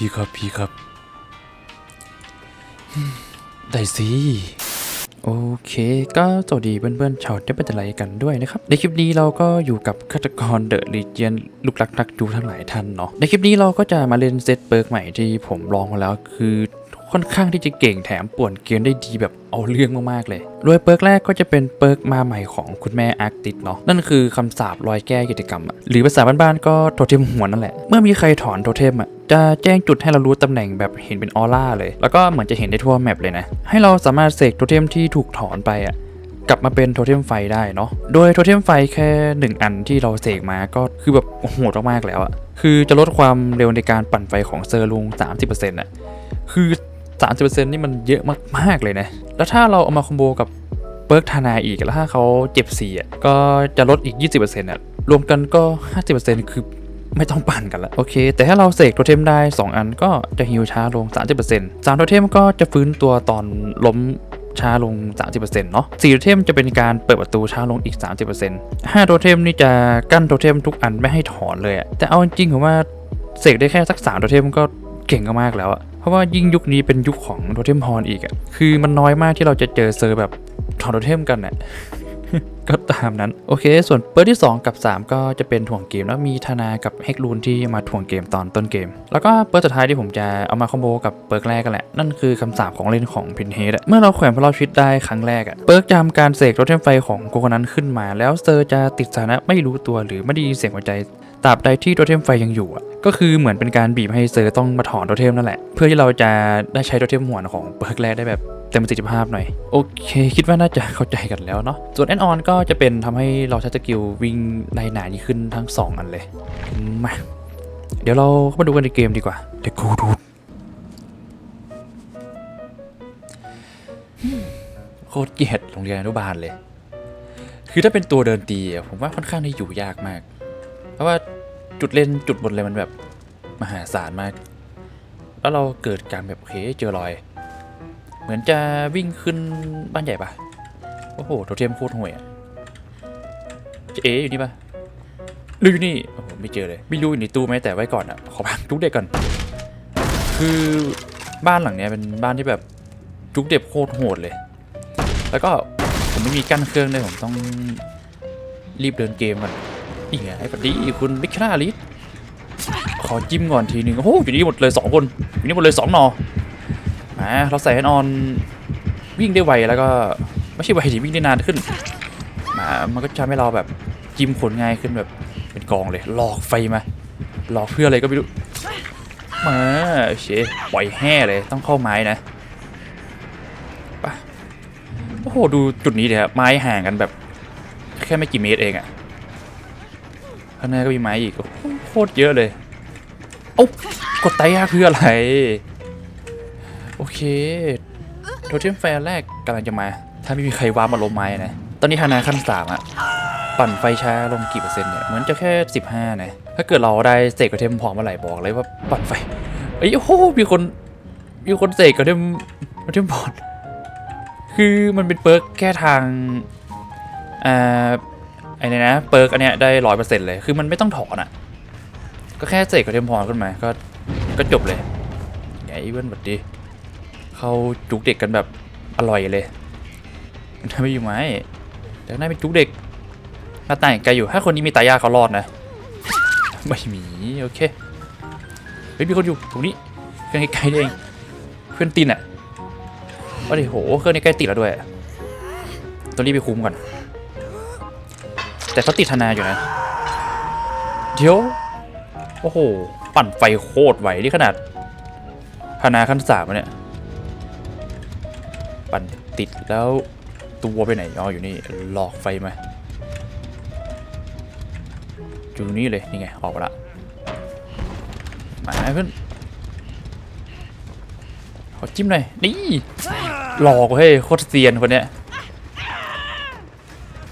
พี่ครับพี่ครับ ได้สิโอเค ก็สวัสดีเพื่อนๆชาวเทพเป็นไลกันด้วยนะครับ ในคลิปนี้เราก็อยู่กับฆาตกรเดอะลีเจียนลูกหลักนักจูทั้งหลายท่านเนาะในคลิปนี้เราก็จะมาเล่นเซตเบิร์กใหม่ที่ผมลองมาแล้วคือ ค่อนข้างที่จะเก่งแถมป่วนเกมได้ดีแบบเอาเรื่องมากๆเลย โดยเปิร์กแรกก็จะเป็นเปิร์กมาใหม่ของคุณแม่อาร์กติดเนาะ นั่นคือคำสาปรอยแก้กิจกรรมอะหรือภาษาบ้านๆก็โทเทมหัวนั่นแหละ เมื่อมีใครถอนโทเทมอะจะแจ้งจุดให้เรารู้ตำแหน่งแบบเห็นเป็นออร่าเลย แล้วก็เหมือนจะเห็นได้ทั่วแมปเลยนะ ให้เราสามารถเสกโทเทมที่ถูกถอนไปอะกลับมาเป็นโทเทมไฟได้เนาะ โดยโทเทมไฟแค่ 1 อันที่เราเสกมาก็คือแบบโหดมากๆแล้วอะคือจะลดความเร็วในการปั่นไฟของเซอร์ลุง 30%อะคือ 30%นี่มันเยอะมากๆเลยนะ แล้วถ้าเราเอามาคอมโบกับเปิร์กธานาอีกแล้วถ้าเขาเจ็บ4อะก็จะลดอีก 20%อะรวมกันก็ 50%คือไม่ต้องปั่นกันละโอเค แต่ถ้าเราเสกโทเทมได้ 2 อันก็จะฮิวช้าลง 30% 3โทเทมก็จะฟื้นตัวตอนล้มช้าลง 30%เนาะ4โทเทมจะเป็นการเปิดประตูช้าลงอีก 30% 5โทเทมนี่จะกั้นโทเทมทุกอันไม่ให้ถอนเลยอะแต่เอาจริงๆผมว่าเสกได้แค่สัก3โทเทมก็ เก่งมากแล้วอะเพราะว่ายิ่งยุคนี้เป็นยุคของโทเทมฮอนอีกอะคือมันน้อยมากที่เราจะเจอเซอร์แบบถอนโทเทมกันอะก็ตามนั้น โอเค ส่วนเปิร์ที่ 2 กับ 3 ก็จะเป็นถ่วงเกม แล้วมีธนากับเฮกลูนที่มาถ่วงเกมตอนต้นเกม แล้วก็เปิร์สุดท้ายที่ผมจะเอามาคอมโบกับเปิร์กแรกกันแหละ นั่นคือคำสาปของเล่นของพินเฮดเมื่อเราแขวนพลอชีวิตได้ครั้งแรกอะเปิร์กจำการเสกรถเทมไฟของโกโกนั้นขึ้นมา แล้วเซอร์จะติดสถานะไม่รู้ตัวหรือไม่ได้ยินเสียงหัวใจตราบใดที่โทเทมไฟยังอยู่อะ ก็คือเหมือนเป็นการบีบให้เซอร์ต้องมาถอนโทเทมนั่นแหละ เพื่อที่เราจะได้ใช้โทเทมหัวของเปิร์กแรกได้แบบเต็มประสิทธิภาพหน่อย โอเค คิดว่าน่าจะเข้าใจกันแล้วเนาะส่วนแอนออนก็จะเป็นทำให้เราใช้สกิลวิ่งในหนานี้ขึ้นทั้ง 2 อันเลยมาเดี๋ยวเราเข้ามาดูกันในเกมดีกว่าเดี๋ยวกูดูโคตรเกลียดโรงเรียนอนุบาลเลย คือถ้าเป็นตัวเดินตีผมว่าค่อนข้างที่อยู่ยากมาก เพราะว่า จุดเล่นจุดบนอะไรมันแบบมหาศาลมาก แล้วเราเกิดการแบบโอเคเจอรอย เหมือนจะวิ่งขึ้นบ้านใหญ่ปะโอ้โหโทเทมโคตรห่วยอะจะเอ๋อยู่นี่ปะหรืออยู่นี่โอ้โหไม่เจอเลย ไม่รู้อยู่ในตู้ไหมแต่ไว้ก่อนอะขอพังจุกเด็กก่อน คือบ้านหลังเนี้ยเป็นบ้านที่แบบจุกเด็บโคตรโหดเลย แล้วก็ผมไม่มีกั้นเครื่องเลยผมต้องรีบเดินเกมก่อน นี่ไงไอ้ปดีคุณบิคนาลิสขอจิ้มก่อนทีหนึ่งโอ้โหอยู่นี่หมดเลยสองคนอยู่นี่หมดเลยสองนออ่าเราใส่แอนออนวิ่งได้ไวแล้วก็ไม่ใช่ไวดิวิ่งได้นานขึ้นมามันก็จะทำให้เราแบบจิ้มขนง่ายขึ้นแบบเป็นกองเลยหลอกไฟมาหลอกเพื่ออะไรก็ไม่รู้มาเชปล่อยแห่เลยต้องเข้าไม้นะไปโอ้โหดูจุดนี้เลยครับไม้ห่างกันแบบ แค่ไม่กี่เมตรเองอะ ข้างหน้าก็มีไม้อีกโคตรเยอะเลยโอ้กดไตยากคืออะไร โอเคโทเทมแฟร์แรกกำลังจะมา ถ้าไม่มีใครว้ามาล้มไม้นะ ตอนนี้ฮานาขั้นสามอะปั่นไฟช้าลงกี่เปอร์เซ็นต์เนี่ยเหมือนจะแค่ 15 นะ ถ้าเกิดเราได้เสกโทเทมพอมเมื่อไหร่บอกเลยว่าปั่นไฟเอ้ยโอ้โหมีคนมีคนเสกโทเทมโทเทมบอดคือมันเป็นเปิร์กแค่ทางอ่า ไอ้นี่นะเปิร์กอันเนี้ยได้ร้อยเปอร์เซ็นต์เลย คือมันไม่ต้องถอนอะก็แค่เสกโทเทมพรขึ้นมาก็ก็จบเลยไงเพื่อนบัดดีเขาจุกเด็กกันแบบอร่อยเลยถ้าไม่อยู่ไหมแต่น่าเป็นจุกเด็กหน้าต่างไกลอยู่ถ้าคนนี้มีตายาเขารอดนะ ไม่มีโอเคเฮ้ยมีคนอยู่ตรงนี้เครื่องใกล้ๆเองเพื่อนตีนอะว่าดิโหเครื่องนี้ใกล้ติดแล้วด้วยต้องรีบไปคุมก่อน แต่เขาติดธนาอยู่นะ เดี๋ยว โอ้โห ปั่นไฟโคตรไหวนี่ขนาดธนาขั้นสามเนี่ย ปั่นติดแล้วตัวไปไหนอ๋ออยู่นี่หลอกไฟมาอยู่นี่เลยนี่ไงออกมาละมาเพื่อนขอจิ้มหน่อยนี่หลอกเฮ้ยโคตรเซียนคนเนี้ย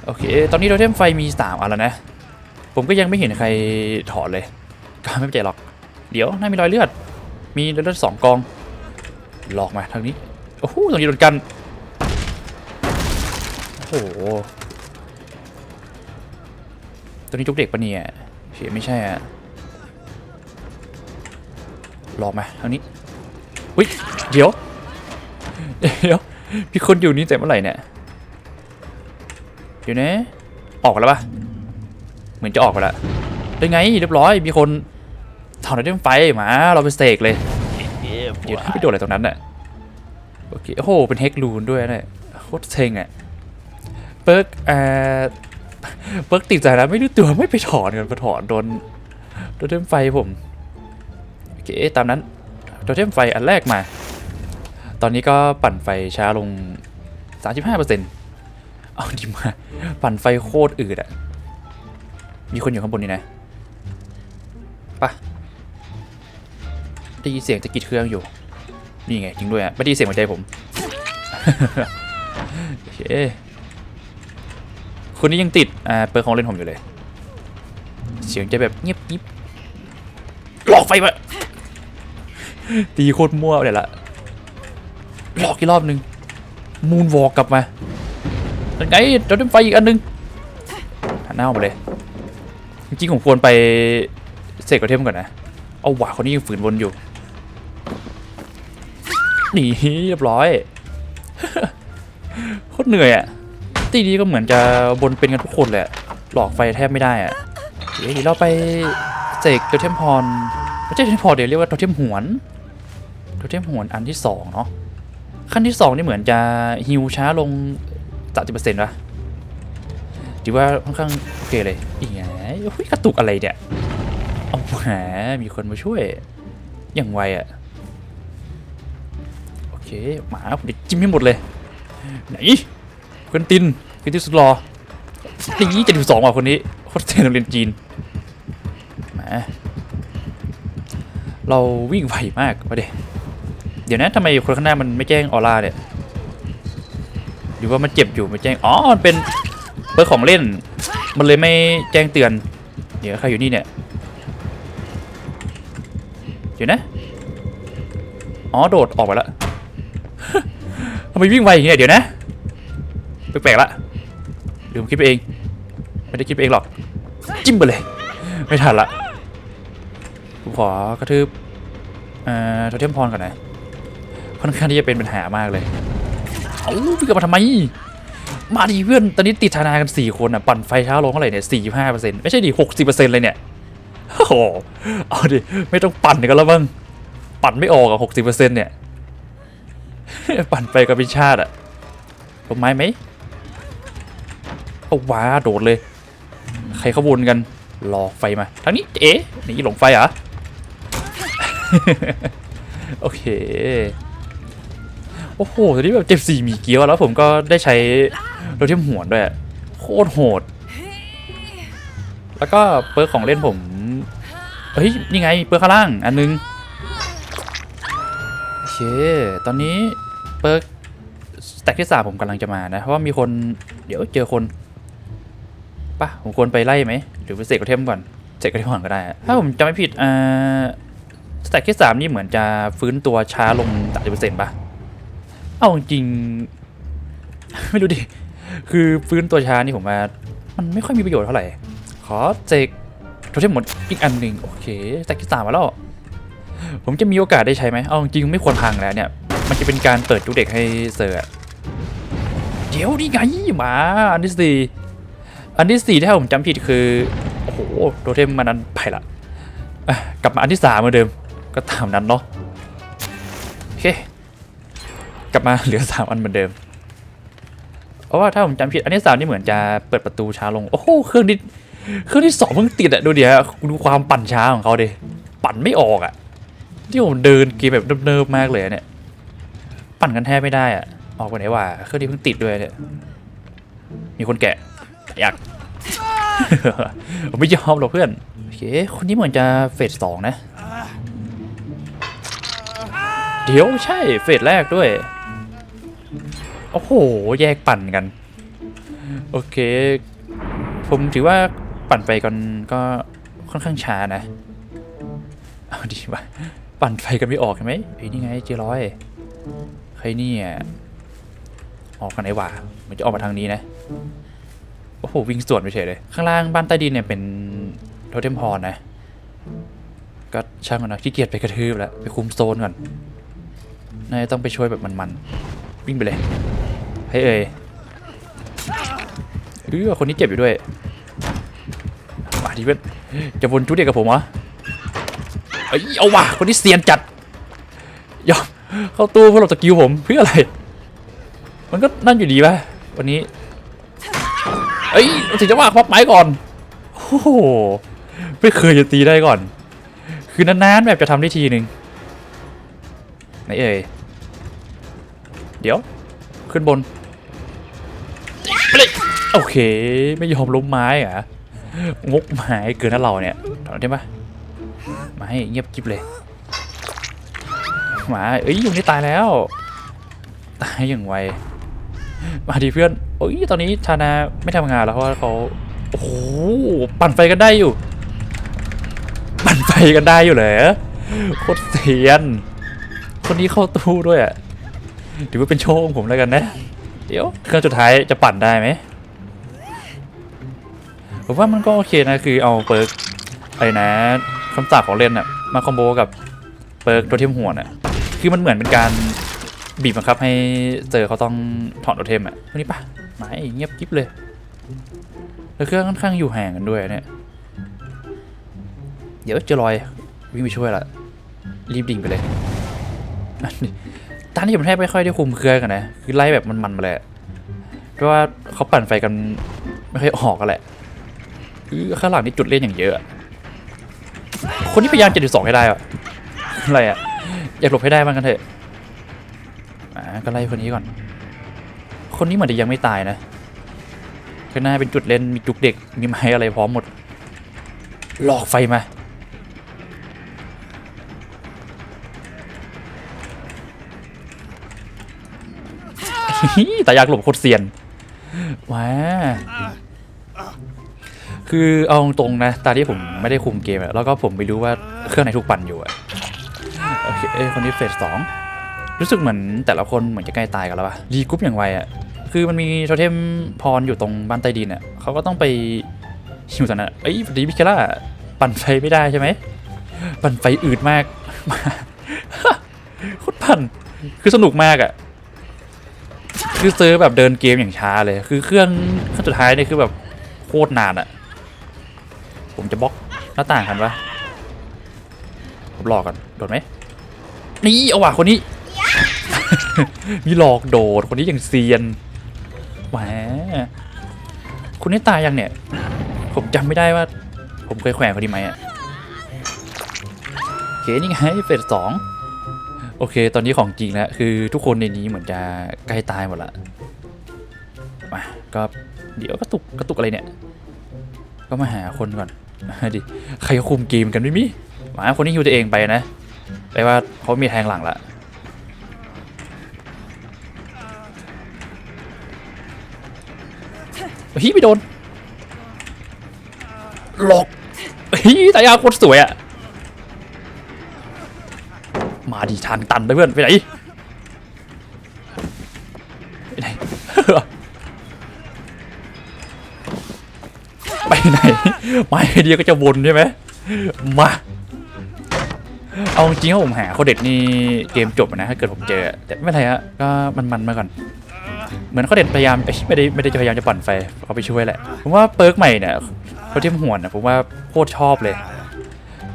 โอเค ตอนนี้เราเทมไฟมีสามอันแล้วนะ ผมก็ยังไม่เห็นใครถอดเลย ก็ไม่เป็นใจหรอก เดี๋ยวน่ามีรอยเลือด มีเลือดสองกอง หลอกมาทางนี้ โอ้โห ตรงนี้โดนกัน โอ้โห ตัวนี้จุกเด็กปะเนี่ยเฉียไม่ใช่อะหลองมาทางนี้อุ้ยเดี๋ยว เดี๋ยว พี่คนอยู่นี่แต่เมื่อไหร่เนี่ย เดี๋ยวนะ ออกแล้วปะเหมือนจะออกไปแล้วได้ไงเรียบร้อย มีคนถอนไอเทมไฟมาเราไปเสกเลยเดี๋ยวไปโดนอะไรตรงนั้นน่ะโอเคโอ้โหเป็นเฮกลูนด้วยเนี่ยโคตรเซ็งอะเปิร์กเอ่อเปิร์กติดใจแล้วไม่รู้ตัวไม่ไปถอนกันไปถอนโดนโดนเทมไฟผมโอเคตามนั้นโดนเทมไฟอันแรกมา ตอนนี้ก็ปั่นไฟช้าลง 35%เปอร์เซ็นต์าดีมา ปั่นไฟโคตรอืดอะมีคนอยู่ข้างบนนี่นะปะได้ยินเสียงจะกรีดเครื่องอยู่ นี่ไงจริงด้วยอะไม่ได้ยินเสียงหัวใจผมโอเคคนนี้ยังติด อ่า เปิดของเล่นผมอยู่เลย เสียงจะแบบเงียบยิบหลอกไฟมาตีโคตรมั่วเลยละหลอกอีกรอบนึง มูนวอลกลับมา เป็นไงเราได้ไฟอีกอันนึงหันหน้าออกมาเลยจริงๆผมควรไปเสกกระเทมก่อนนะ เอาหว่าคนนี้ยังฝืนวนอยู่หนีเรียบร้อยโคตรเหนื่อยอะตีนี้ก็เหมือนจะบนเป็นกันทุกคนเลยอะหลอกไฟแทบไม่ได้อะเดี๋ยวเราไปเสกโทเทมพรไม่ใช่โทเทมพรเดี๋ยวเรียกว่าโทเทมหวนโทเทมหวนอันที่สองเนาะขั้นที่สองนี่เหมือนจะฮิวช้าลง สามสิบเปอร์เซ็นต์ป่ะถือว่าค่อนข้างโอเคเลยอีกไงโอ้ยกระตุกอะไรเนี่ยเอาแหมมีคนมาช่วย อย่างไวอะโอเคหมาผมจะจิ้มให้หมดเลย ไหนควินตินควินตินสุดรอนี่เจ็ดสิบสองว่ะคนนี้โคตรเทนโรงเรียนจีนแหมเราวิ่งไวมากมาเดเดี๋ยวนะทำไมคนข้างหน้ามันไม่แจ้งออร่าเนี่ย หรือว่ามันเจ็บอยู่ไม่แจ้ง อ๋อ มันเป็นเบอร์ของเล่น มันเลยไม่แจ้งเตือน เดี๋ยวใครอยู่นี่เนี่ย เดี๋ยวนะ อ๋อ โดดออกไปแล้วทำไมวิ่งไวอย่างเงี้ย เดี๋ยวนะ แปลกๆละหรืมคิดไปเอง ไม่ได้คิดไปเองหรอก จิ้มไปเลย ไม่ทันละผมขอกระทืบเอ่อโทเทมพรก่อนนะ ค่อนข้างที่จะเป็นปัญหามากเลย เอาวิ่งกลับมาทำไม มาดิเพื่อน ตอนนี้ติดธนากันสี่คนอะ ปั่นไฟช้าลงเท่าไหร่เนี่ยสี่ห้าเปอร์เซ็นต์ไม่ใช่ดิหกสิบเปอร์เซ็นต์เลยเนี่ย โอ้โห เอาดิ ไม่ต้องปั่นกันแล้วบ้าง ปั่นไม่ออกอะหกสิบเปอร์เซ็นต์เนี่ย ปั่นไปกับเป็นชาติอะลงไม้ไหมเอาว้าโดดเลย ใครเขาวนกัน หลอกไฟมา ทางนี้ เอ๊ะนี่หลงไฟเหรอ โอเค โอ้โหตอนนี้แบบเจ็บสี่มีเกียวแล้วผมก็ได้ใช้โรเทียมหวนด้วย โคตรโหด แล้วก็เปิร์กของเล่นผมเฮ้ยนี่ไงเปิร์กข้างล่างอันนึงโอเคตอนนี้เปิร์กสแต็กที่สามผมกำลังจะมานะ เพราะว่ามีคนเดี๋ยวเจอคนปะผมควรไปไล่ไหมหรือไปเสกกระเทมก่อนเสกกระเทมก่อนก็ได้ ถ้าผมจำไม่ผิดอ่าสแต็กที่สามนี่เหมือนจะฟื้นตัวช้าลงสามสิบเปอร์เซ็นต์ป่ะ เอาจริง ไม่รู้ดิ คือฟื้นตัวช้านี่ผมว่า มันไม่ค่อยมีประโยชน์เท่าไหร่ ขอเสกโทเทมหมดอีกอันหนึ่งโอเคแต็กที่สามมาแล้ว ผมจะมีโอกาสได้ใช้ไหมเอาจริงไม่ควรพังแล้วเนี่ย มันจะเป็นการเปิดทุกเด็กให้เซอร์อเดี๋ยวนี่ไงมาอันที่สี่อันที่สี่ถ้าผมจำผิดคือ โอ้โหโทเทมมันนั้นไปละอะกลับมาอันที่สามเหมือนเดิม ก็ตามนั้นเนาะโอเค กลับมาเหลือสามอันเหมือนเดิม เพราะว่าถ้าผมจำผิดอันที่สามนี่เหมือนจะเปิดประตูช้าลง โอ้โหเครื่องที่เครื่องที่สองเพิ่งติดอะดูเดี๋ยวดูความปั่นช้าของเขาดิปั่นไม่ออกอะที่ผมเดินเกมแบบเนิบๆมากเลยเนี่ย ปั่นกันแทบไม่ได้อะออกไปไหนวะเครื่องที่เพิ่งติดด้วยเนี่ยมีคนแกะอยากผมไม่ยอมหรอกเพื่อนโอเคคนนี้เหมือนจะเฟสสองนะ เดี๋ยวใช่เฟสแรกด้วย โอ้โห แยกปั่นกัน โอเค ผมถือว่าปั่นไปก่อนก็ค่อนข้างช้านะ เอาดีว่าปั่นไฟกันไม่ออกใช่ไหมเฮ้ยนี่ไงเจร้อยใครเนี่ยออกกันไหนวะมันจะออกมาทางนี้นะ โอ้โห วิ่งสวนไปเฉยเลย ข้างล่างบ้านใต้ดินเนี่ยเป็นโทเทมพรนะ ก็ช่างมันนะขี้เกียจไปกระทืบแล้ว ไปคุมโซนก่อนนายต้องไปช่วยแบบมันๆ วิ่งไปเลย ให้เอ่ยเออคนนี้เจ็บอยู่ด้วย มาดิเพื่อนจะวนจุดเดียวกับผมเหรอเอ้ยเอาว่ะคนนี้เซียนจัดยอมเข้าตู้เพื่อหลบสกิลผมเพื่ออะไร มันก็นั่นอยู่ดีป่ะวันนี้เอ้ยถึงจะว่าควักไม้ก่อนโอ้โหไม่เคยจะตีได้ก่อน คือนานๆแบบจะทำได้ทีหนึ่งไหนเอ่ยเดี๋ยว ขึ้นบน โอเค ไม่ยอมล้มไม้เหรอะงกไม้เกินนะเราเนี่ยถอนได้ปะไม้เงียบกิบเลยหมาเอ้ยอยุงนี่ตายแล้ว ตายอย่างไวมาดีเพื่อนโอ้ยตอนนี้ชานาไม่ทำงานแล้วเพราะว่าเขาโอ้โหปั่นไฟกันได้อยู่ ปั่นไฟกันได้อยู่เหรอโคตรเซียน คนนี้เข้าตู้ด้วยอะถือว่าเป็นโชคของผมแล้วกันนะ เดี๋ยวเครื่องสุดท้ายจะปั่นได้ไหม ผมว่ามันก็โอเคนะคือเอาเปิร์กไอะไรนะคำสาปของเล่นอะมาคอมโบกับเปิร์กตัวเทมหัวน่ะคือมันเหมือนเป็นการบีบบังคับให้เจอเขาต้องถอดตัวเทมอะวันนี้ปะไม่เงียบกิ๊บเลยแล้วเครื่องค่อนข้างอยู่ห่างกันด้วยเนี่ยเดี๋ยวเจะลอยวิ่งไปช่วยละรีบดิ่งไปเลยอันนี้ตอนนี้ผมแทบไม่ค่อยได้คุมเครื่องกันนะคือไล่แบบมันๆมาเลยอะเพราะว่าเขาปั่นไฟกันไม่ค่อยออกกันแหละ คือข้างหลังนี่จุดเล่นอย่างเยอะ คนที่พยายามจะดสองให้ได้อะอะไรอะอยากหลบให้ได้บ้างกันเถอะอ่าก็ไล่คนนี้ก่อน คนนี้เหมือนจะยังไม่ตายนะข้างหน้าเป็นจุดเล่นมีจุกเด็กมีไม้อะไรพร้อมหมด หลอกไฟมาแต่อยากหลบโคตรเซียนว้า คือเอาตรงๆนะตอนที่ผมไม่ได้คุมเกมอะแล้วก็ผมไม่รู้ว่าเครื่องไหนถูกปั่นอยู่อะโอเคเอ้ยคนนี้เฟสสองรู้สึกเหมือนแต่ละคนเหมือนจะใกล้ตายกันแล้วปะรีกรุ๊ปอย่างไวอะคือมันมีโทเทมพรอยู่ตรงบ้านใต้ดินอะเขาก็ต้องไปหิวตอนนั้นเอ้ยดีพิเคล่าปั่นไฟไม่ได้ใช่ไหมปั่นไฟอืดมากโคตรปั่นคือสนุกมากอะคือซื้อแบบเดินเกมอย่างช้าเลย คือเครื่องเครื่องสุดท้ายเนี่ยคือแบบโคตรนานอะ ผมจะบล็อกหน้าต่างกันปะผมหลอกกันโดดไหมนี่เอาว่ะคนนี้ มีหลอกโดดคนนี้อย่างเซียนแหมคนนี้ตายยังเนี่ย ผมจำไม่ได้ว่า ผมเคยแขวนคนนี้ไหมอะโอเคนี่ไงเฟสสองโอเค ตอนนี้ของจริงแล้วคือทุกคนในนี้เหมือนจะใกล้ตายหมดละมาก็เดี๋ยวกระตุกกระตุกอะไรเนี่ย ก็มาหาคนก่อน ดิใครคุมเกมกันไม่มีมาคนนี้ฮิวตัวเองไปนะแปลว่าเขามีแทงหลังละเฮ้ยไม่โดนหลอกเฮ้ยตายาโคตรสวยอะมาดีทางตันไปเพื่อนไปไหนไปไหน ไปไหน ไม่เดียก็จะวนใช่ไหมมา เอาจริงๆว่าผมหาโคเด็ดนี่เกมจบนะถ้าเกิดผมเจอ แต่ไม่เป็นไรฮะก็มันๆมาก่อน เหมือนโคเด็ดพยายามไม่ได้ไม่ได้จะพยายามจะปั่นไฟเขาไปช่วยแหละผมว่าเปิร์กใหม่เนี่ยเขาเทียมหวนนะผมว่าโคตรชอบเลย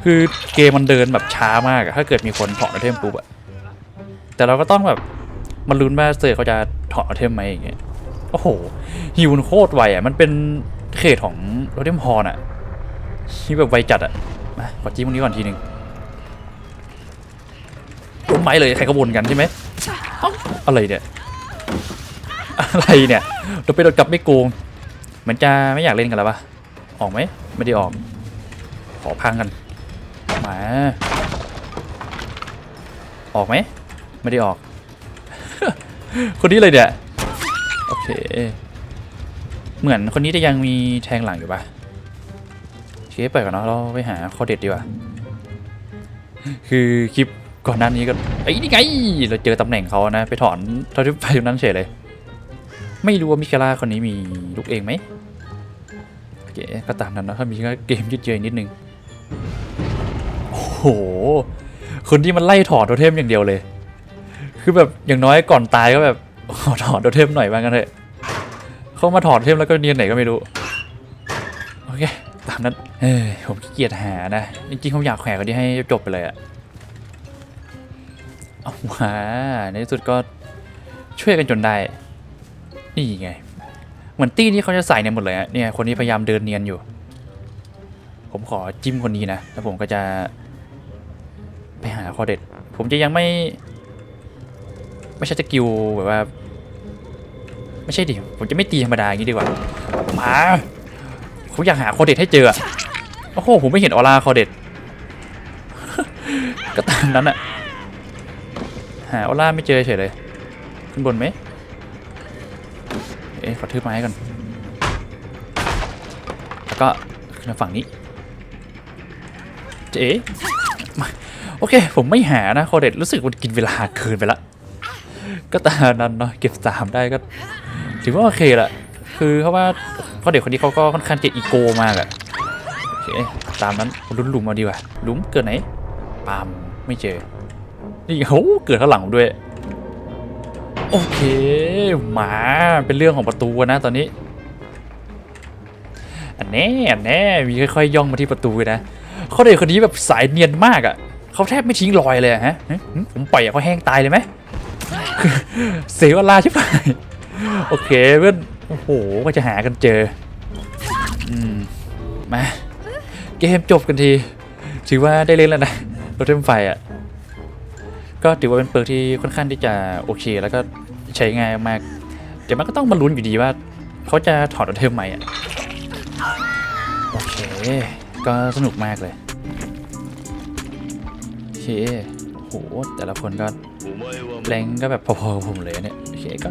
คือเกมมันเดินแบบช้ามากถ้าเกิดมีคนถอดเทมปุ๊บอะแต่เราก็ต้องแบบมันลุ้นว่าเซอร์เขาจะถอดเทมไหมอย่างเงี้ยโอ้โหฮิวโคตรไวอะมันเป็น เขตของโรเทมฮอร์นอะฮิวแบบไวจัดอะมาขอจิ้มตรงนี้ก่อนทีหนึ่งล้มไม้เลยใครก็วนกันใช่ไหมอะไรเนี่ยอะไรเนี่ยโดนไปโดนกลับไม่โกงเหมือนจะไม่อยากเล่นกันแล้วปะออกไหมไม่ได้ออก ขอพังกันมาออกไหมไม่ได้ออก คนนี้เลยเนี่ย โอเค เหมือนคนนี้จะยังมีแทงหลังอยู่ปะโอเคไปก่อนเนาะเราไปหาข้อเด็ดดีกว่า คือคลิปก่อนหน้านี้ก็ไอ้นี่ไงเราเจอตำแหน่งเขานะ ไปถอนเท่าที่ไปตรงนั้นเฉยเลย ไม่รู้ว่ามิเคล่าคนนี้มีลูกเองไหมโอเคก็ตามนั้นนะถ้ามีก็เกมยืดเยื้อนิดนึงโอ้โห คนที่มันไล่ถอดโทเทมอย่างเดียวเลย คือแบบอย่างน้อยก่อนตายก็แบบขอถอดโทเทมหน่อยบ้างกันเถอะ เขามาถอดโทเทมแล้วก็เนียนไหนก็ไม่รู้ โอเค ตามนั้น เอ้ยผมขี้เกียจหานะ จริงๆผมอยากแขวนคนที่ให้จบไปเลยอะเอามาในที่สุดก็ช่วยกันจนได้ นี่ไง เหมือนตี้นี้เขาจะใส่เนี่ยหมดเลยอะเนี่ยคนนี้พยายามเดินเนียนอยู่ ผมขอจิ้มคนนี้นะ แล้วผมก็จะ ไปหาคอเด็ด ผมจะยังไม่ ไม่ใช่สกิลแบบว่า ไม่ใช่ดิ ผมจะไม่ตีธรรมดาอย่างนี้ดีกว่า มาผมอยากหาคอเด็ดให้เจออะโอ้โห ผมไม่เห็นออร่าคอเด็ด ก็ตามนั้นอะหาออร่าไม่เจอเฉยเลย ขึ้นบนไหม เอ๊ะ ขอทืบไม้ก่อน แล้วก็ขึ้นมาฝั่งนี้ เจ๊มาโอเค ผมไม่หานะคอเด็ดรู้สึกมันกินเวลาเกินไปละก็ตามนั้นเนาะเก็บสามได้ก็ ถือว่าโอเคละคือเพราะว่าคอเด็กคนนี้เขาก็ค่อนข้างจะอีโก้มากอะโอเคตามนั้นลุ้นหลุมมาดีกว่าหลุมเกิดไหนปามไม่เจอ นี่โหเกิดข้างหลังผมด้วย โอเคหมาเป็นเรื่องของประตูนะตอนนี้อันแน่อันแน่มีค่อยๆย่องมาที่ประตูเลยนะเขาเด็กคนนี้แบบสายเนียนมากอะ่ะเขาแทบไม่ทิ้งรอยเลยอะฮะผมปล่อยเขาแห้งตายเลยไหมเสียเวลาใช่ไหม โอเคเพื่อนโอ้โหก็จะหากันเจออืมมาเกมจบกันที ถือว่าได้เล่นแล้วนะรถเทมไฟอะ ก็ถือว่าเป็นเปิดที่ค่อนข้างที่จะโอเค แล้วก็ใช้ง่ายมากเดี๋ยวมันก็ต้องมาลุ้นอยู่ดีว่า เขาจะถอดรถเทมใหม่อะโอเค ก็สนุกมากเลยโอเคโหแต่ละคนก็แรงก็แบบพอๆผมเลยเนี่ยโอเคก็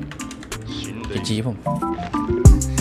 จีจีผม